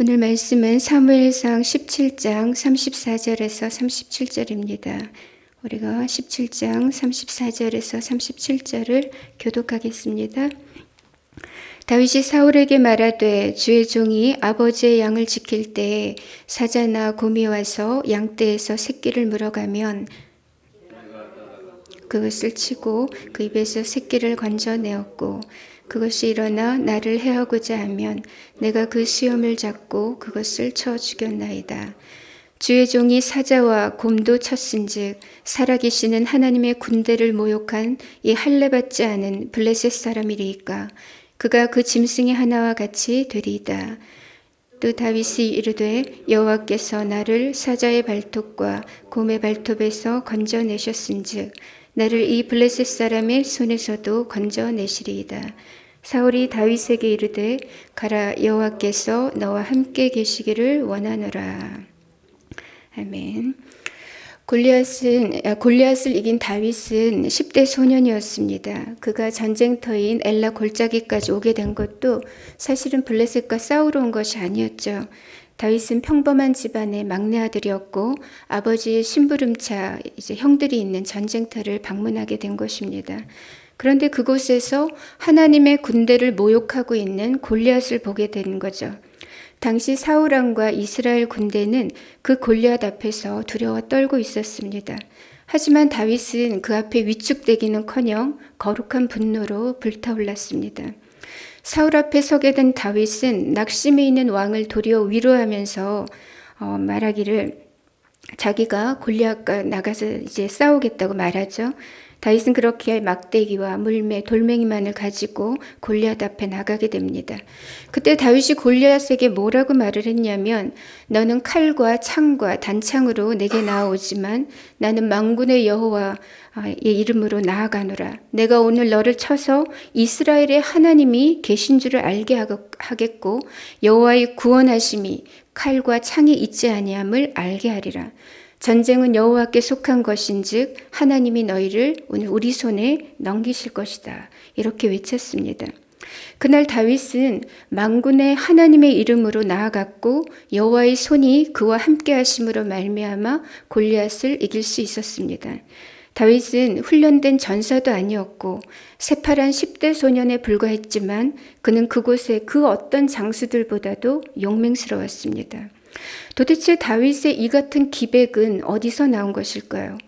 오늘 말씀은 사무엘상 17장 34절에서 37절입니다. 우리가 17장 34절에서 37절을 교독하겠습니다. 다윗이 사울에게 말하되 주의 종이 아버지의 양을 지킬 때에 사자나 곰이 와서 양떼에서 새끼를 물어가면 그것을 치고 그 입에서 새끼를 건져내었고 그것이 일어나 나를 해하고자 하면 내가 그 수염을 잡고 그것을 쳐 죽였나이다. 주의 종이 사자와 곰도 쳤은즉 살아계시는 하나님의 군대를 모욕한 이 할례받지 않은 블레셋 사람이리이까 그가 그 짐승의 하나와 같이 되리이다. 또 다윗이 이르되 여호와께서 나를 사자의 발톱과 곰의 발톱에서 건져내셨은즉 나를 이 블레셋 사람의 손에서도 건져내시리이다. 사울이 다윗에게 이르되 가라 여호와께서 너와 함께 계시기를 원하노라. 아멘. 골리앗은 아, 골리앗을 이긴 다윗은 10대 소년이었습니다. 그가 전쟁터인 엘라 골짜기까지 오게 된 것도 사실은 블레셋과 싸우러 온 것이 아니었죠. 다윗은 평범한 집안의 막내 아들이었고 아버지의 심부름차 이제 형들이 있는 전쟁터를 방문하게 된 것입니다. 그런데 그곳에서 하나님의 군대를 모욕하고 있는 골리앗을 보게 된 거죠. 당시 사울 왕과 이스라엘 군대는 그 골리앗 앞에서 두려워 떨고 있었습니다. 하지만 다윗은 그 앞에 위축되기는커녕 거룩한 분노로 불타올랐습니다. 사울 앞에 서게 된 다윗은 낙심해 있는 왕을 도리어 위로하면서 어, 말하기를 자기가 골리앗과 나가서 이제 싸우겠다고 말하죠. 다윗은 그렇게 막대기와 물매, 돌멩이만을 가지고 골리앗 앞에 나가게 됩니다. 그때 다윗이 골리앗에게 뭐라고 말을 했냐면 너는 칼과 창과 단창으로 내게 나오지만 나는 망군의 여호와의 이름으로 나아가노라. 내가 오늘 너를 쳐서 이스라엘의 하나님이 계신 줄을 알게 하겠고 여호와의 구원하심이 칼과 창이 있지 아니함을 알게 하리라. 전쟁은 여호와께 속한 것인즉 하나님이 너희를 오늘 우리 손에 넘기실 것이다. 이렇게 외쳤습니다. 그날 다윗은 망군의 하나님의 이름으로 나아갔고 여호와의 손이 그와 함께 하심으로 말미암아 골리앗을 이길 수 있었습니다. 다윗은 훈련된 전사도 아니었고 새파란 10대 소년에 불과했지만 그는 그곳의 그 어떤 장수들보다도 용맹스러웠습니다. 도대체 다윗의 이 같은 기백은 어디서 나온 것일까요?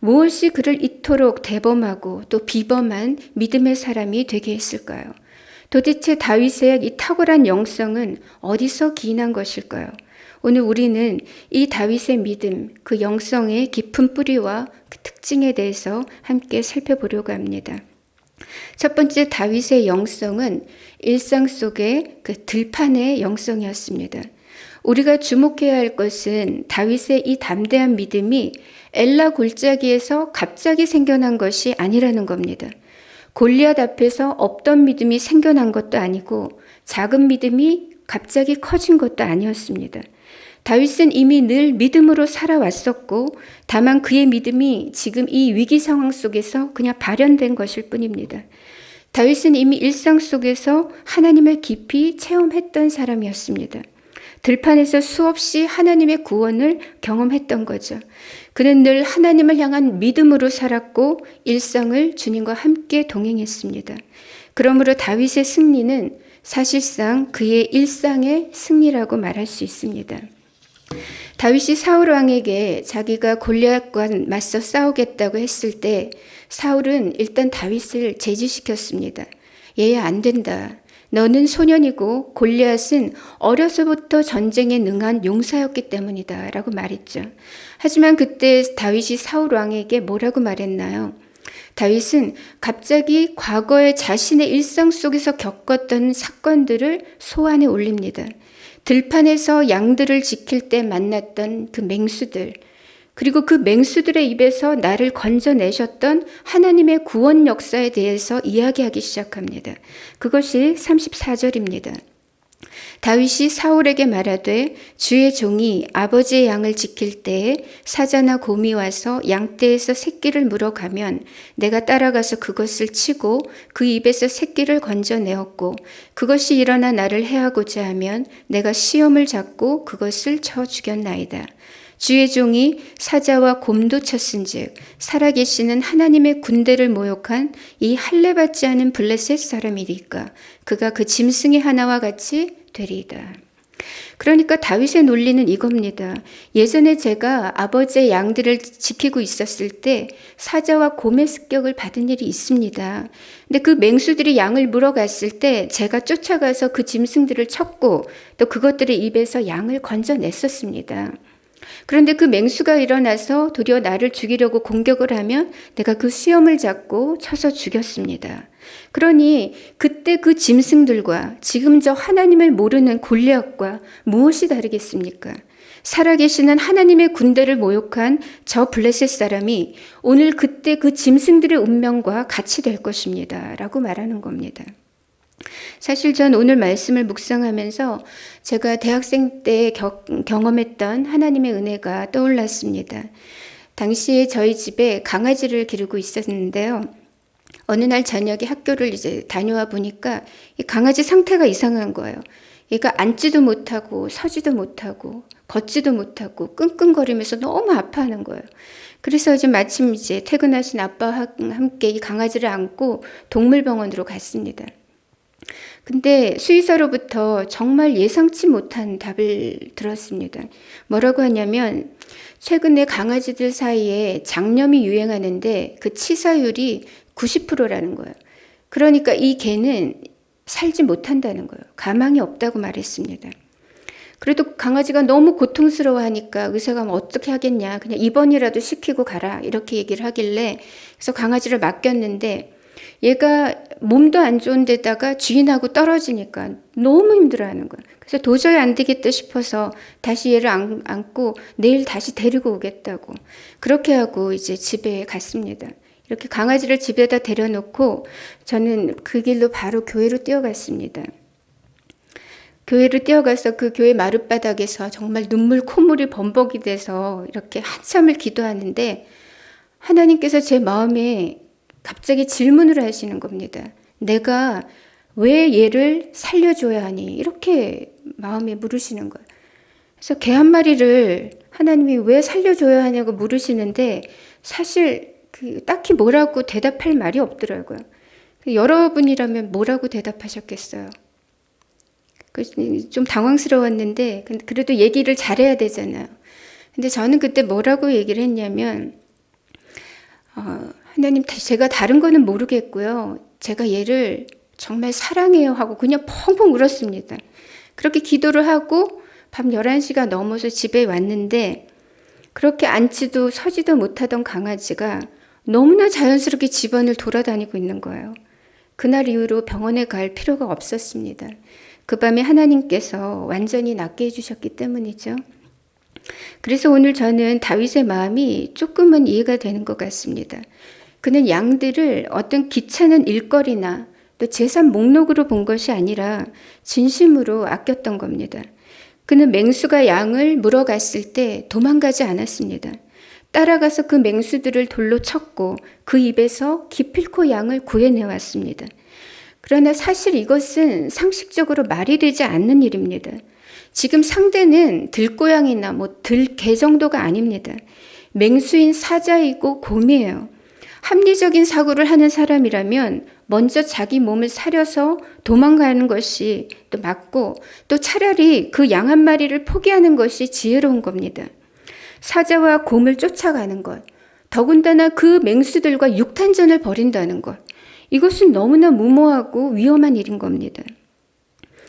무엇이 그를 이토록 대범하고 또 비범한 믿음의 사람이 되게 했을까요? 도대체 다윗의 이 탁월한 영성은 어디서 기인한 것일까요? 오늘 우리는 이 다윗의 믿음, 그 영성의 깊은 뿌리와 그 특징에 대해서 함께 살펴보려고 합니다. 첫 번째 다윗의 영성은 일상 속의 그 들판의 영성이었습니다. 우리가 주목해야 할 것은 다윗의 이 담대한 믿음이 엘라 골짜기에서 갑자기 생겨난 것이 아니라는 겁니다. 골리앗 앞에서 없던 믿음이 생겨난 것도 아니고 작은 믿음이 갑자기 커진 것도 아니었습니다. 다윗은 이미 늘 믿음으로 살아왔었고 다만 그의 믿음이 지금 이 위기 상황 속에서 그냥 발현된 것일 뿐입니다. 다윗은 이미 일상 속에서 하나님을 깊이 체험했던 사람이었습니다. 들판에서 수없이 하나님의 구원을 경험했던 거죠. 그는 늘 하나님을 향한 믿음으로 살았고 일상을 주님과 함께 동행했습니다. 그러므로 다윗의 승리는 사실상 그의 일상의 승리라고 말할 수 있습니다. 다윗이 사울 왕에게 자기가 골리앗과 맞서 싸우겠다고 했을 때 사울은 일단 다윗을 제지시켰습니다. 얘야 안 된다. 너는 소년이고 골리앗은 어려서부터 전쟁에 능한 용사였기 때문이다. 라고 말했죠. 하지만 그때 다윗이 사울 왕에게 뭐라고 말했나요? 다윗은 갑자기 과거의 자신의 일상 속에서 겪었던 사건들을 소환해 올립니다. 들판에서 양들을 지킬 때 만났던 그 맹수들, 그리고 그 맹수들의 입에서 나를 건져내셨던 하나님의 구원 역사에 대해서 이야기하기 시작합니다. 그것이 34절입니다. 다윗이 사울에게 말하되 주의 종이 아버지의 양을 지킬 때에 사자나 곰이 와서 양떼에서 새끼를 물어가면 내가 따라가서 그것을 치고 그 입에서 새끼를 건져내었고 그것이 일어나 나를 해하고자 하면 내가 시험을 잡고 그것을 쳐 죽였나이다. 주의 종이 사자와 곰도 쳤은즉 살아계시는 하나님의 군대를 모욕한 이 할례받지 않은 블레셋 사람이리까 그가 그 짐승의 하나와 같이 되리이다. 그러니까 다윗의 논리는 이겁니다. 예전에 제가 아버지의 양들을 지키고 있었을 때 사자와 곰의 습격을 받은 일이 있습니다. 근데 그 맹수들이 양을 물어갔을 때 제가 쫓아가서 그 짐승들을 쳤고 또 그것들의 입에서 양을 건져냈었습니다. 그런데 그 맹수가 일어나서 도리어 나를 죽이려고 공격을 하면 내가 그 수염을 잡고 쳐서 죽였습니다. 그러니 그때 그 짐승들과 지금 저 하나님을 모르는 골리앗과 무엇이 다르겠습니까? 살아계시는 하나님의 군대를 모욕한 저 블레셋 사람이 오늘 그때 그 짐승들의 운명과 같이 될 것입니다. 라고 말하는 겁니다. 사실 전 오늘 말씀을 묵상하면서 제가 대학생 때 경험했던 하나님의 은혜가 떠올랐습니다. 당시에 저희 집에 강아지를 기르고 있었는데요. 어느 날 저녁에 학교를 이제 다녀와 보니까 이 강아지 상태가 이상한 거예요. 얘가 앉지도 못하고 서지도 못하고 걷지도 못하고 끙끙거리면서 너무 아파하는 거예요. 그래서 이제 마침 이제 퇴근하신 아빠와 함께 이 강아지를 안고 동물병원으로 갔습니다. 근데 수의사로부터 정말 예상치 못한 답을 들었습니다. 뭐라고 하냐면 최근에 강아지들 사이에 장염이 유행하는데 그 치사율이 90%라는 거예요. 그러니까 이 개는 살지 못한다는 거예요. 가망이 없다고 말했습니다. 그래도 강아지가 너무 고통스러워 하니까 의사가 뭐 어떻게 하겠냐. 그냥 입원이라도 시키고 가라. 이렇게 얘기를 하길래 그래서 강아지를 맡겼는데 얘가 몸도 안 좋은 데다가 주인하고 떨어지니까 너무 힘들어하는 거야. 그래서 도저히 안 되겠다 싶어서 다시 얘를 안, 안고 내일 다시 데리고 오겠다고 그렇게 하고 이제 집에 갔습니다. 이렇게 강아지를 집에다 데려놓고 저는 그 길로 바로 교회로 뛰어갔습니다. 교회로 뛰어가서 그 교회 마룻바닥에서 정말 눈물 콧물이 범벅이 돼서 이렇게 한참을 기도하는데 하나님께서 제 마음에 갑자기 질문을 하시는 겁니다. 내가 왜 얘를 살려줘야 하니? 이렇게 마음에 물으시는 거예요. 그래서 개 한 마리를 하나님이 왜 살려줘야 하냐고 물으시는데 사실 그 딱히 뭐라고 대답할 말이 없더라고요. 여러분이라면 뭐라고 대답하셨겠어요? 그좀 당황스러웠는데 그래도 얘기를 잘해야 되잖아요. 근데 저는 그때 뭐라고 얘기를 했냐면 어, 하나님, 제가 다른 거는 모르겠고요. 제가 얘를 정말 사랑해요 하고 그냥 펑펑 울었습니다. 그렇게 기도를 하고 밤 11시가 넘어서 집에 왔는데 그렇게 앉지도 서지도 못하던 강아지가 너무나 자연스럽게 집안을 돌아다니고 있는 거예요. 그날 이후로 병원에 갈 필요가 없었습니다. 그 밤에 하나님께서 완전히 낫게 해주셨기 때문이죠. 그래서 오늘 저는 다윗의 마음이 조금은 이해가 되는 것 같습니다. 그는 양들을 어떤 귀찮은 일거리나 또 재산 목록으로 본 것이 아니라 진심으로 아꼈던 겁니다. 그는 맹수가 양을 물어갔을 때 도망가지 않았습니다. 따라가서 그 맹수들을 돌로 쳤고 그 입에서 기필코 양을 구해내왔습니다. 그러나 사실 이것은 상식적으로 말이 되지 않는 일입니다. 지금 상대는 들고양이나 뭐 들개 정도가 아닙니다. 맹수인 사자이고 곰이에요. 합리적인 사고를 하는 사람이라면 먼저 자기 몸을 사려서 도망가는 것이 또 맞고 또 차라리 그 양 한 마리를 포기하는 것이 지혜로운 겁니다. 사자와 곰을 쫓아가는 것, 더군다나 그 맹수들과 육탄전을 벌인다는 것, 이것은 너무나 무모하고 위험한 일인 겁니다.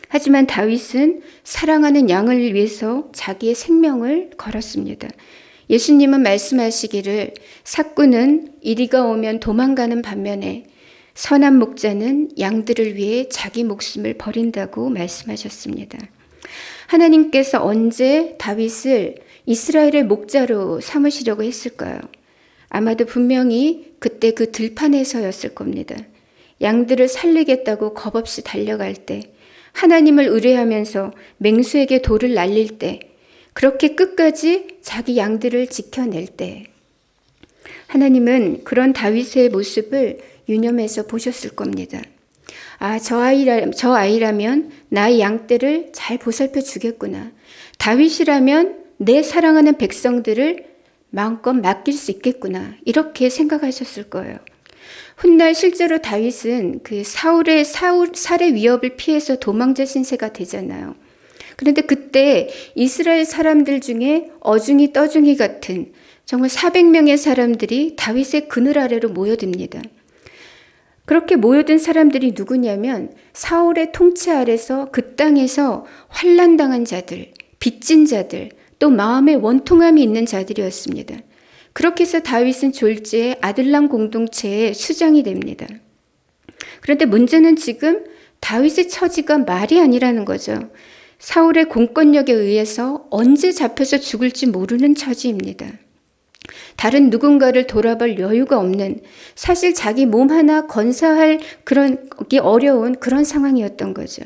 하지만 다윗은 사랑하는 양을 위해서 자기의 생명을 걸었습니다. 예수님은 말씀하시기를 사꾼은 이리가 오면 도망가는 반면에 선한 목자는 양들을 위해 자기 목숨을 버린다고 말씀하셨습니다. 하나님께서 언제 다윗을 이스라엘의 목자로 삼으시려고 했을까요? 아마도 분명히 그때 그 들판에서였을 겁니다. 양들을 살리겠다고 겁없이 달려갈 때 하나님을 의뢰하면서 맹수에게 돌을 날릴 때, 그렇게 끝까지 자기 양들을 지켜낼 때, 하나님은 그런 다윗의 모습을 유념해서 보셨을 겁니다. 아, 저 아이라, 저 아이라면 나의 양떼를 잘 보살펴 주겠구나. 다윗이라면 내 사랑하는 백성들을 마음껏 맡길 수 있겠구나. 이렇게 생각하셨을 거예요. 훗날 실제로 다윗은 그 사울의 사울, 살의 위협을 피해서 도망자 신세가 되잖아요. 그런데 그때 이스라엘 사람들 중에 어중이 떠중이 같은 정말 400명의 사람들이 다윗의 그늘 아래로 모여듭니다. 그렇게 모여든 사람들이 누구냐면 사울의 통치 아래서 그 땅에서 환란당한 자들, 빚진 자들, 또 마음의 원통함이 있는 자들이었습니다. 그렇게 해서 다윗은 졸지에 아들람 공동체의 수장이 됩니다. 그런데 문제는 지금 다윗의 처지가 말이 아니라는 거죠. 사울의 공권력에 의해서 언제 잡혀서 죽을지 모르는 처지입니다. 다른 누군가를 돌아볼 여유가 없는 사실 자기 몸 하나 건사할 그런 게 어려운 그런 상황이었던 거죠.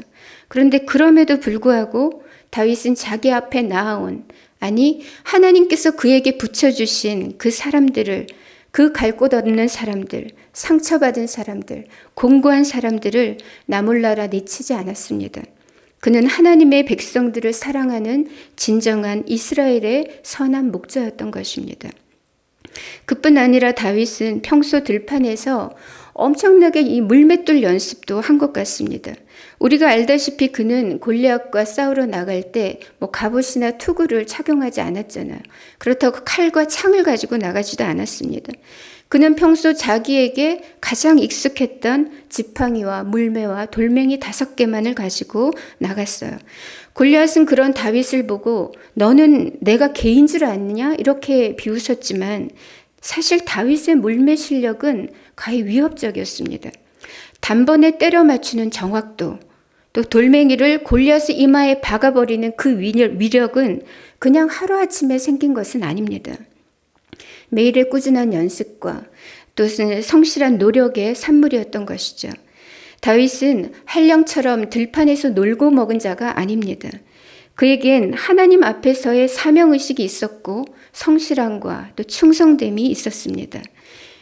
그런데 그럼에도 불구하고 다윗은 자기 앞에 나아온 아니 하나님께서 그에게 붙여 주신 그 사람들을 그 갈 곳 없는 사람들, 상처받은 사람들, 공고한 사람들을 나몰라라 내치지 않았습니다. 그는 하나님의 백성들을 사랑하는 진정한 이스라엘의 선한 목자였던 것입니다. 그뿐 아니라 다윗은 평소 들판에서 엄청나게 이 물맷돌 연습도 한 것 같습니다. 우리가 알다시피 그는 골리앗과 싸우러 나갈 때 뭐 갑옷이나 투구를 착용하지 않았잖아요. 그렇다고 칼과 창을 가지고 나가지도 않았습니다. 그는 평소 자기에게 가장 익숙했던 지팡이와 물매와 돌멩이 다섯 개만을 가지고 나갔어요. 골리앗은 그런 다윗을 보고 너는 내가 개인 줄 아느냐 이렇게 비웃었지만 사실 다윗의 물매 실력은 가히 위협적이었습니다. 단번에 때려 맞추는 정확도 또 돌멩이를 골리앗의 이마에 박아버리는 그 위력은 그냥 하루아침에 생긴 것은 아닙니다. 매일의 꾸준한 연습과 또 성실한 노력의 산물이었던 것이죠. 다윗은 한령처럼 들판에서 놀고 먹은 자가 아닙니다. 그에겐 하나님 앞에서의 사명의식이 있었고 성실함과 또 충성됨이 있었습니다.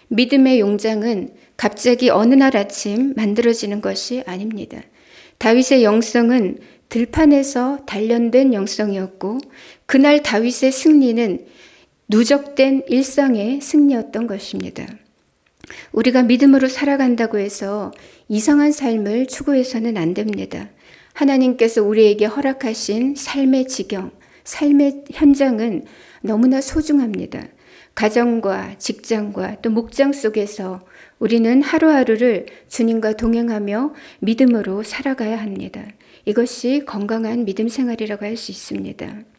믿음의 용장은 갑자기 어느 날 아침 만들어지는 것이 아닙니다. 다윗의 영성은 들판에서 단련된 영성이었고 그날 다윗의 승리는 누적된 일상의 승리였던 것입니다. 우리가 믿음으로 살아간다고 해서 이상한 삶을 추구해서는 안 됩니다. 하나님께서 우리에게 허락하신 삶의 지경, 삶의 현장은 너무나 소중합니다. 가정과 직장과 또 목장 속에서 우리는 하루하루를 주님과 동행하며 믿음으로 살아가야 합니다. 이것이 건강한 믿음 생활이라고 할 수 있습니다.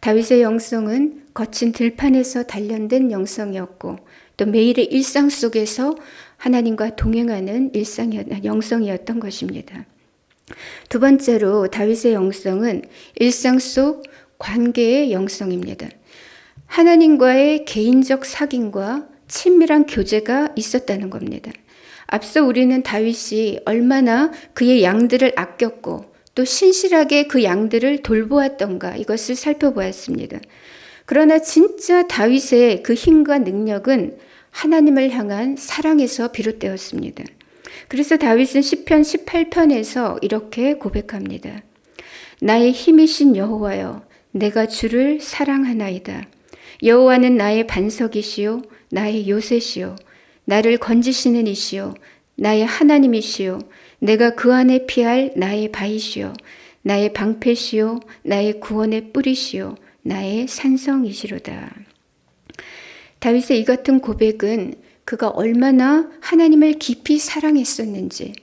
다윗의 영성은 거친 들판에서 단련된 영성이었고 또 매일의 일상 속에서 하나님과 동행하는 일상이 영성이었던 것입니다. 두 번째로 다윗의 영성은 일상 속 관계의 영성입니다. 하나님과의 개인적 사귐과 친밀한 교제가 있었다는 겁니다. 앞서 우리는 다윗이 얼마나 그의 양들을 아꼈고 또 신실하게 그 양들을 돌보았던가 이것을 살펴보았습니다. 그러나 진짜 다윗의 그 힘과 능력은 하나님을 향한 사랑에서 비롯되었습니다. 그래서 다윗은 시편 18편에서 이렇게 고백합니다. 나의 힘이신 여호와여 내가 주를 사랑하나이다. 여호와는 나의 반석이시요 나의 요새시요 나를 건지시는 이시요 나의 하나님이시요 내가 그 안에 피할 나의 바이시요 나의 방패시요 나의 구원의 뿌리시요 나의 산성이시로다. 다윗의 이 같은 고백은 그가 얼마나 하나님을 깊이 사랑했었는지,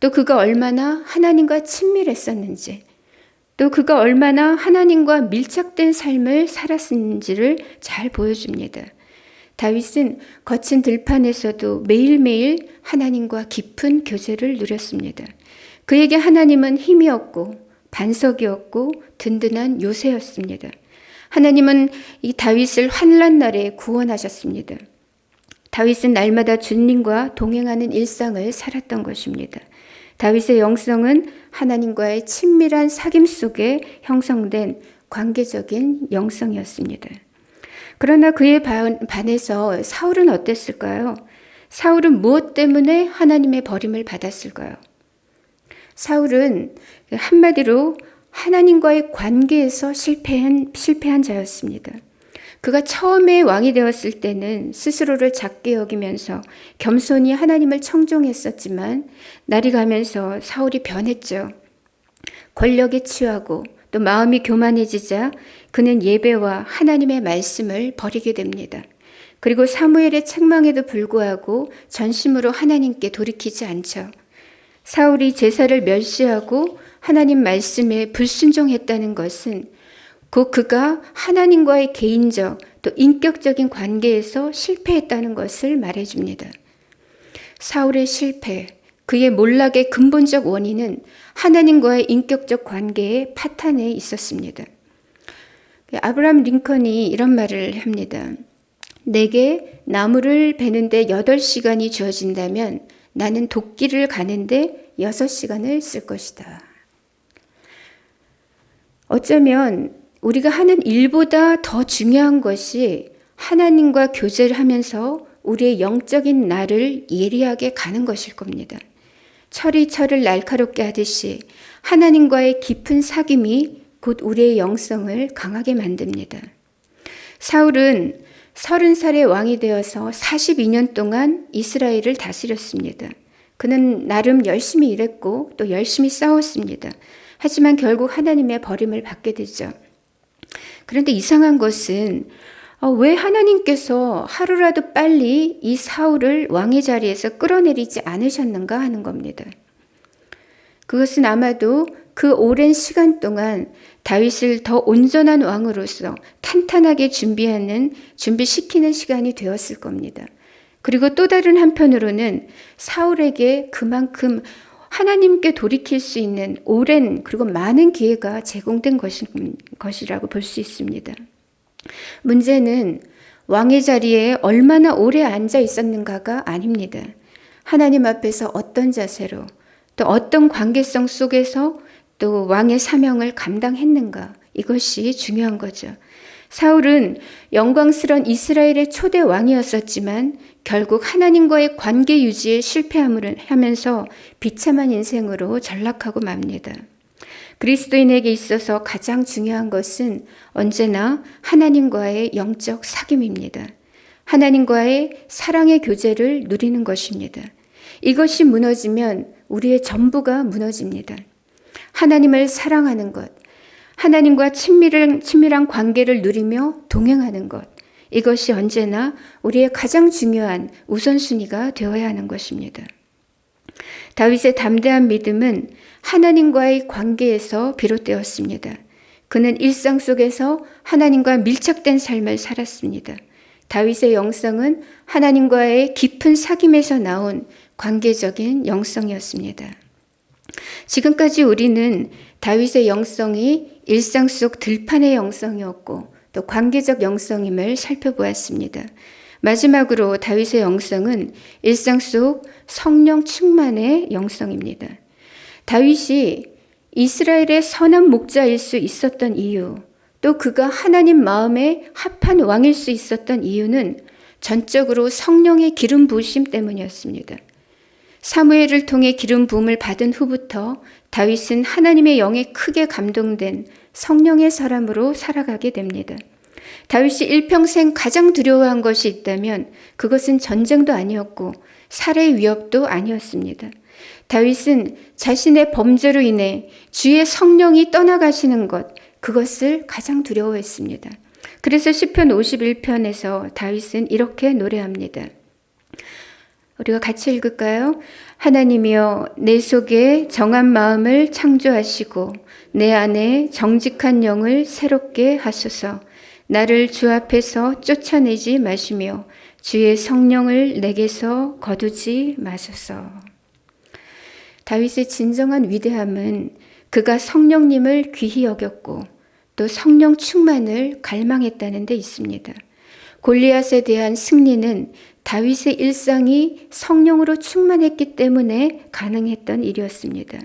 또 그가 얼마나 하나님과 친밀했었는지, 또 그가 얼마나 하나님과 밀착된 삶을 살았는지를 잘 보여줍니다. 다윗은 거친 들판에서도 매일매일 하나님과 깊은 교제를 누렸습니다. 그에게 하나님은 힘이었고 반석이었고 든든한 요새였습니다. 하나님은 이 다윗을 환란 날에 구원하셨습니다. 다윗은 날마다 주님과 동행하는 일상을 살았던 것입니다. 다윗의 영성은 하나님과의 친밀한 사귐 속에 형성된 관계적인 영성이었습니다. 그러나 그에 반해서 사울은 어땠을까요? 사울은 무엇 때문에 하나님의 버림을 받았을까요? 사울은 한마디로 하나님과의 관계에서 실패한, 실패한 자였습니다. 그가 처음에 왕이 되었을 때는 스스로를 작게 여기면서 겸손히 하나님을 청종했었지만 날이 가면서 사울이 변했죠. 권력에 취하고 또 마음이 교만해지자 그는 예배와 하나님의 말씀을 버리게 됩니다. 그리고 사무엘의 책망에도 불구하고 전심으로 하나님께 돌이키지 않죠. 사울이 제사를 멸시하고 하나님 말씀에 불순종했다는 것은 곧 그가 하나님과의 개인적 또 인격적인 관계에서 실패했다는 것을 말해줍니다. 사울의 실패, 그의 몰락의 근본적 원인은 하나님과의 인격적 관계의 파탄에 있었습니다. 아브라함 링컨이 이런 말을 합니다. 내게 나무를 베는데 8시간이 주어진다면 나는 도끼를 가는데 6시간을 쓸 것이다. 어쩌면 우리가 하는 일보다 더 중요한 것이 하나님과 교제를 하면서 우리의 영적인 날을 예리하게 가는 것일 겁니다. 철이 철을 날카롭게 하듯이 하나님과의 깊은 사귐이 곧 우리의 영성을 강하게 만듭니다. 사울은 서른 살의 왕이 되어서 42년 동안 이스라엘을 다스렸습니다. 그는 나름 열심히 일했고 또 열심히 싸웠습니다. 하지만 결국 하나님의 버림을 받게 되죠. 그런데 이상한 것은 어, 왜 하나님께서 하루라도 빨리 이 사울을 왕의 자리에서 끌어내리지 않으셨는가 하는 겁니다. 그것은 아마도 그 오랜 시간 동안 다윗을 더 온전한 왕으로서 탄탄하게 준비하는, 준비시키는 시간이 되었을 겁니다. 그리고 또 다른 한편으로는 사울에게 그만큼 하나님께 돌이킬 수 있는 오랜 그리고 많은 기회가 제공된 것이, 것이라고 볼 수 있습니다. 문제는 왕의 자리에 얼마나 오래 앉아 있었는가가 아닙니다. 하나님 앞에서 어떤 자세로 또 어떤 관계성 속에서 또 왕의 사명을 감당했는가 이것이 중요한 거죠. 사울은 영광스런 이스라엘의 초대 왕이었었지만 결국 하나님과의 관계 유지에 실패함을 하면서 비참한 인생으로 전락하고 맙니다. 그리스도인에게 있어서 가장 중요한 것은 언제나 하나님과의 영적 사귐입니다. 하나님과의 사랑의 교제를 누리는 것입니다. 이것이 무너지면 우리의 전부가 무너집니다. 하나님을 사랑하는 것, 하나님과 친밀한, 친밀한 관계를 누리며 동행하는 것, 이것이 언제나 우리의 가장 중요한 우선순위가 되어야 하는 것입니다. 다윗의 담대한 믿음은 하나님과의 관계에서 비롯되었습니다. 그는 일상 속에서 하나님과 밀착된 삶을 살았습니다. 다윗의 영성은 하나님과의 깊은 사귐에서 나온 관계적인 영성이었습니다. 지금까지 우리는 다윗의 영성이 일상 속 들판의 영성이었고 또 관계적 영성임을 살펴보았습니다. 마지막으로 다윗의 영성은 일상 속 성령 충만의 영성입니다. 다윗이 이스라엘의 선한 목자일 수 있었던 이유, 또 그가 하나님 마음에 합한 왕일 수 있었던 이유는 전적으로 성령의 기름 부으심 때문이었습니다. 사무엘을 통해 기름 부음을 받은 후부터 다윗은 하나님의 영에 크게 감동된 성령의 사람으로 살아가게 됩니다. 다윗이 일평생 가장 두려워한 것이 있다면 그것은 전쟁도 아니었고 살해 위협도 아니었습니다. 다윗은 자신의 범죄로 인해 주의 성령이 떠나가시는 것, 그것을 가장 두려워했습니다. 그래서 시편 51편에서 다윗은 이렇게 노래합니다. 우리가 같이 읽을까요? 하나님이여 내 속에 정한 마음을 창조하시고 내 안에 정직한 영을 새롭게 하소서. 나를 주 앞에서 쫓아내지 마시며 주의 성령을 내게서 거두지 마소서. 다윗의 진정한 위대함은 그가 성령님을 귀히 여겼고 또 성령 충만을 갈망했다는 데 있습니다. 골리앗에 대한 승리는 다윗의 일상이 성령으로 충만했기 때문에 가능했던 일이었습니다.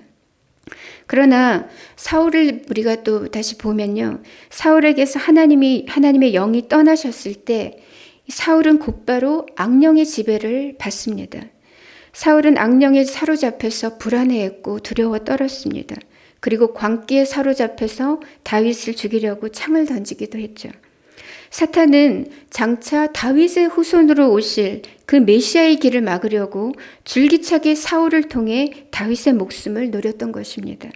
그러나 사울을 우리가 또 다시 보면요. 사울에게서 하나님이 하나님의 영이 떠나셨을 때 사울은 곧바로 악령의 지배를 받습니다. 사울은 악령에 사로잡혀서 불안해했고 두려워 떨었습니다. 그리고 광기에 사로잡혀서 다윗을 죽이려고 창을 던지기도 했죠. 사탄은 장차 다윗의 후손으로 오실 그 메시아의 길을 막으려고 줄기차게 사울을 통해 다윗의 목숨을 노렸던 것입니다.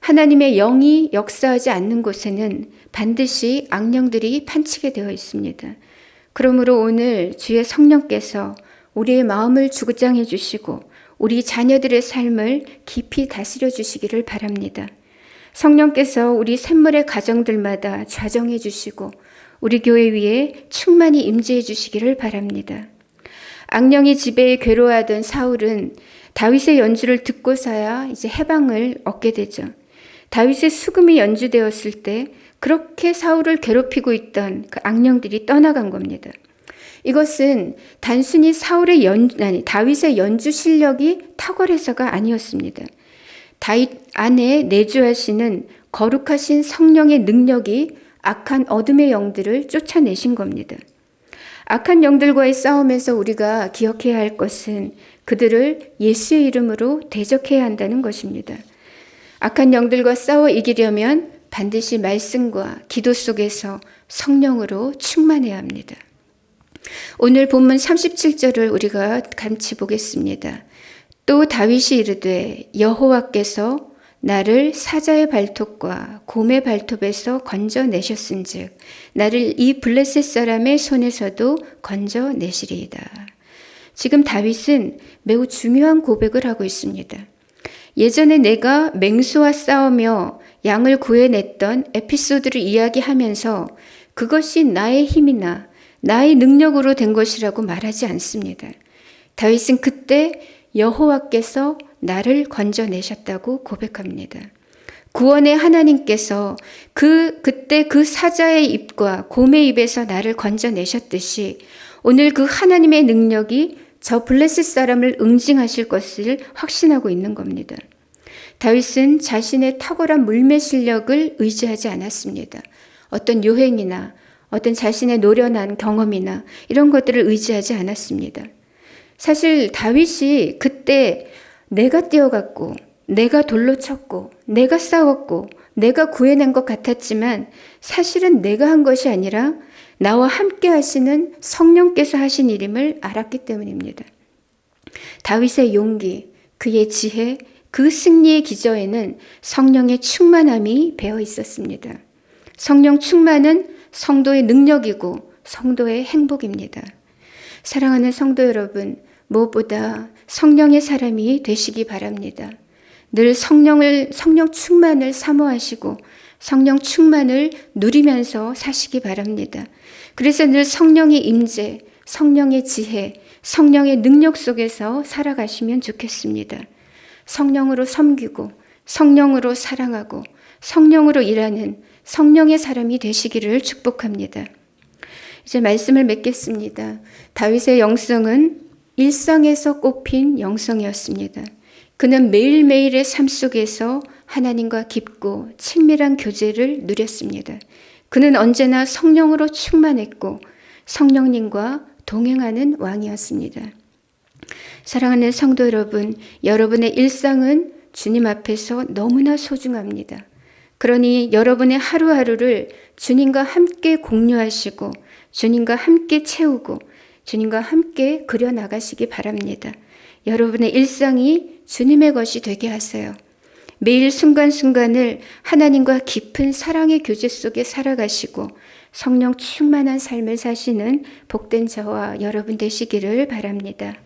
하나님의 영이 역사하지 않는 곳에는 반드시 악령들이 판치게 되어 있습니다. 그러므로 오늘 주의 성령께서 우리의 마음을 주장해 주시고 우리 자녀들의 삶을 깊이 다스려 주시기를 바랍니다. 성령께서 우리 샘물의 가정들마다 좌정해 주시고 우리 교회 위에 충만히 임재해 주시기를 바랍니다. 악령의 지배에 괴로워하던 사울은 다윗의 연주를 듣고서야 이제 해방을 얻게 되죠. 다윗의 수금이 연주되었을 때 그렇게 사울을 괴롭히고 있던 그 악령들이 떠나간 겁니다. 이것은 단순히 사울의 연 아니 다윗의 연주 실력이 탁월해서가 아니었습니다. 다윗 안에 내주하시는 거룩하신 성령의 능력이 악한 어둠의 영들을 쫓아내신 겁니다. 악한 영들과의 싸움에서 우리가 기억해야 할 것은 그들을 예수의 이름으로 대적해야 한다는 것입니다. 악한 영들과 싸워 이기려면 반드시 말씀과 기도 속에서 성령으로 충만해야 합니다. 오늘 본문 37절을 우리가 같이 보겠습니다. 또 다윗이 이르되 여호와께서 나를 사자의 발톱과 곰의 발톱에서 건져내셨은즉 나를 이 블레셋 사람의 손에서도 건져내시리이다. 지금 다윗은 매우 중요한 고백을 하고 있습니다. 예전에 내가 맹수와 싸우며 양을 구해냈던 에피소드를 이야기하면서 그것이 나의 힘이나 나의 능력으로 된 것이라고 말하지 않습니다. 다윗은 그때 여호와께서 나를 건져내셨다고 고백합니다. 구원의 하나님께서 그 그때 그 사자의 입과 곰의 입에서 나를 건져내셨듯이 오늘 그 하나님의 능력이 저 블레셋 사람을 응징하실 것을 확신하고 있는 겁니다. 다윗은 자신의 탁월한 물매 실력을 의지하지 않았습니다. 어떤 요행이나 어떤 자신의 노련한 경험이나 이런 것들을 의지하지 않았습니다. 사실 다윗이 그때 내가 뛰어갔고, 내가 돌로 쳤고, 내가 싸웠고, 내가 구해낸 것 같았지만 사실은 내가 한 것이 아니라 나와 함께 하시는 성령께서 하신 일임을 알았기 때문입니다. 다윗의 용기, 그의 지혜, 그 승리의 기저에는 성령의 충만함이 배어 있었습니다. 성령 충만은 성도의 능력이고 성도의 행복입니다. 사랑하는 성도 여러분, 무엇보다 성령의 사람이 되시기 바랍니다. 늘 성령을, 성령 충만을 사모하시고 성령 충만을 누리면서 사시기 바랍니다. 그래서 늘 성령의 임재, 성령의 지혜, 성령의 능력 속에서 살아가시면 좋겠습니다. 성령으로 섬기고 성령으로 사랑하고 성령으로 일하는 성령의 사람이 되시기를 축복합니다. 이제 말씀을 맺겠습니다. 다윗의 영성은 일상에서 꽃핀 영성이었습니다. 그는 매일매일의 삶 속에서 하나님과 깊고 친밀한 교제를 누렸습니다. 그는 언제나 성령으로 충만했고 성령님과 동행하는 왕이었습니다. 사랑하는 성도 여러분, 여러분의 일상은 주님 앞에서 너무나 소중합니다. 그러니 여러분의 하루하루를 주님과 함께 공유하시고 주님과 함께 채우고 주님과 함께 그려나가시기 바랍니다. 여러분의 일상이 주님의 것이 되게 하세요. 매일 순간순간을 하나님과 깊은 사랑의 교제 속에 살아가시고 성령 충만한 삶을 사시는 복된 저와 여러분 되시기를 바랍니다.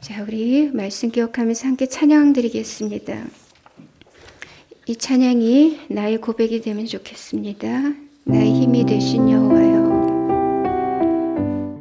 자, 우리 말씀 기억하면서 함께 찬양 드리겠습니다. 이 찬양이 나의 고백이 되면 좋겠습니다. 나의 힘이 되신 여호와여.